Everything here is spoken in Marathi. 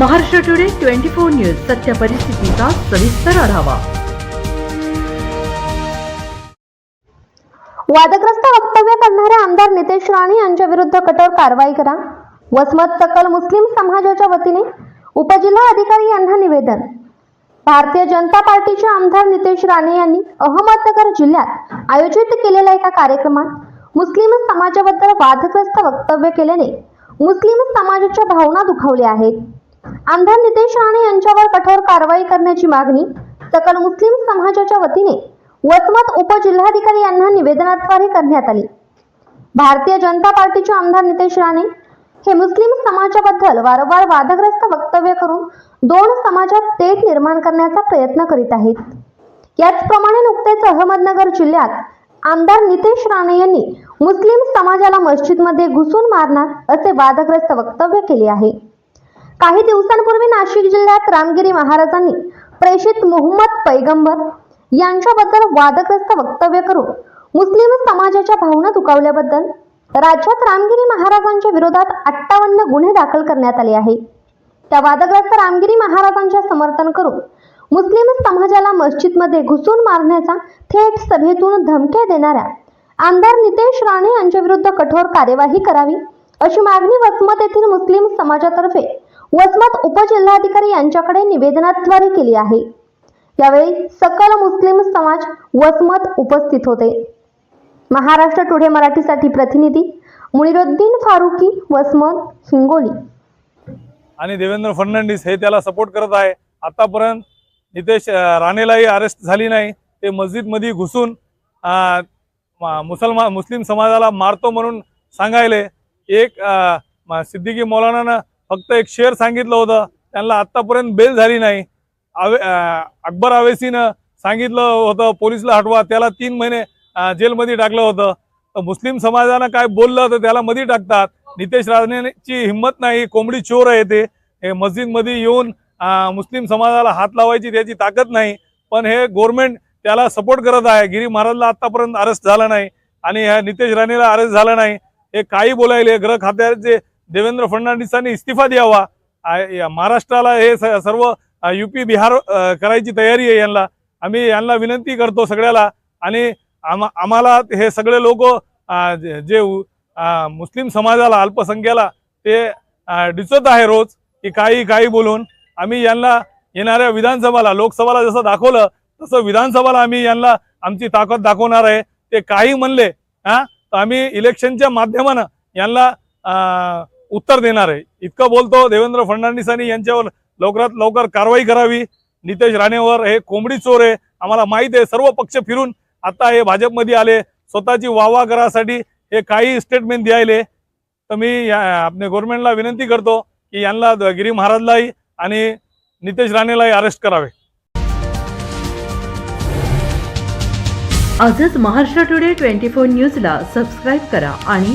Maharashtra today twenty four news सत्य परिस्थितीचा सविस्तर आढावा. वादग्रस्त वक्तव्य करणाऱ्या आमदार नितेश राणे यांच्या विरुद्ध कठोर कारवाई करा. वसमत सकल मुस्लिम समाजाच्या वतीने उपजिल्हा अधिकारी यांना निवेदन. भारतीय जनता पार्टीचे आमदार नितेश राणे यांनी अहमदनगर जिल्ह्यात आयोजित केलेल्या एका कार्यक्रमात मुस्लिम समाजाबद्दल वादग्रस्त वक्तव्य केल्याने मुस्लिम समाजाच्या भावना दुखावल्या आहेत. आमदार नितेश राणे यांच्यावर कठोर कारवाई करण्याची मागणी सकल मुस्लिम समाजाच्या वतीने वसमत उपजिल्हाधिकारी यांना निवेदनाद्वारे करण्यात आली. भारतीय जनता पार्टीचे आमदार नितेश राणे हे मुस्लिम समाजाबद्दल वारंवार वादग्रस्त वक्तव्य करून दोन समाजात तेट निर्माण करण्याचा प्रयत्न करीत आहेत. याचप्रमाणे नुकतेच अहमदनगर जिल्ह्यात आमदार नितेश राणे यांनी मुस्लिम समाजाला मस्जिदमध्ये घुसून मारणार असे वादग्रस्त वक्तव्य केले आहे. काही दिवसांपूर्वी नाशिक जिल्ह्यात रामगिरी महाराजांनी प्रेषित मोहम्मद पैगंबर यांच्याबद्दल वादग्रस्त वक्तव्य करून मुस्लिम समाजाच्या भावना दुखावल्याबद्दल राज्यात रामगिरी महाराजांच्या विरोधात अठ्ठावन्न गुन्हे दाखल करण्यात आले आहे त्या वादग्रस्त रामगिरी महाराजांचे समर्थन करून मुस्लिम समाजाला मस्जिदमध्ये घुसून मारण्याचा थेट सभेतून धमक्या देणाऱ्या आमदार नितेश राणे यांच्या विरुद्ध कठोर कार्यवाही करावी अशी मागणी वसमत येथील मुस्लिम समाजातर्फे वसमत उपजिल्हाधिकारी यांच्याकडे निवेदनाद्वारे केली आहे. यावेळी सकल मुस्लिम समाज वसमत उपस्थित होते. महाराष्ट्र टुडे मराठीसाठी प्रतिनिधी मुनिरुद्दीन फारुकी वसमत हिंगोली. आणि देवेंद्र फडणवीस हे त्याला सपोर्ट करत आहे. आतापर्यंत नितेश राणेलाही अरेस्ट झाली नाही. ते मस्जिदमध्ये घुसून मुसलमान मुस्लिम समाजाला मारतो म्हणून सांगायले. एक सिद्दीकी मौलानानं फक्त एक शेर सांगितलं होतं. त्यांना आत्तापर्यंत बेल झाली नाही. आवे अकबर आवेसीनं सांगितलं होतं पोलिसला हटवा. त्याला तीन महिने जेलमध्ये टाकलं होतं. तर मुस्लिम समाजानं काय बोललं तर त्याला मध्ये टाकतात. नितेश राजनेची हिंमत नाही. कोंबडी चोर आहे ते. हे मस्जिदमध्ये येऊन मुस्लिम समाजाला हात लावायची त्याची ताकद नाही. पण हे गव्हर्नमेंट त्याला सपोर्ट करत आहे. गिरी महाराजला आतापर्यंत अरेस्ट झाला नाही. आणि ह्या नितेश राणेला अरेस्ट झाला नाही. हे काही बोलायले. गृह खात्याचे देवेंद्र फडणवीसांनी इस्तिफा द्यावा. महाराष्ट्राला हे स- सर्व युपी बिहार करायची तयारी आहे यांना. आम्ही यांना विनंती करतो सगळ्याला. आणि आम आम्हाला हे सगळे लोक जे मुस्लिम समाजाला अल्पसंख्याला ते डिचत आहे रोज की काही काही बोलून आम्ही यांना येणाऱ्या विधानसभाला लोकसभाला जसं दाखवलं तसं विधानसभाला आम्ही यांना आमची ताकद दाखवणार आहे. ते काही म्हणले हा? तर आम्ही इलेक्शनच्या माध्यमानं यांना उत्तर देणार आहे. इतकं बोलतो देवेंद्र फडणवीसांनी यांच्यावर लवकरात लवकर कारवाई करावी. नितेश राणेवर हे कोंबडी चोर आहे. आम्हाला माहीत आहे सर्व पक्ष फिरून आता हे भाजपमध्ये आले. स्वतःची वाहवा करासाठी हे काही स्टेटमेंट द्यायले. तर मी या आपल्या गव्हर्नमेंटला विनंती करतो की यांना गिरी महाराजलाही आणि नितेश राणेलाही अरेस्ट करावे. आजच महाराष्ट्र टुडे ट्वेंटी फोर न्यूजला सबस्क्राईब करा आणि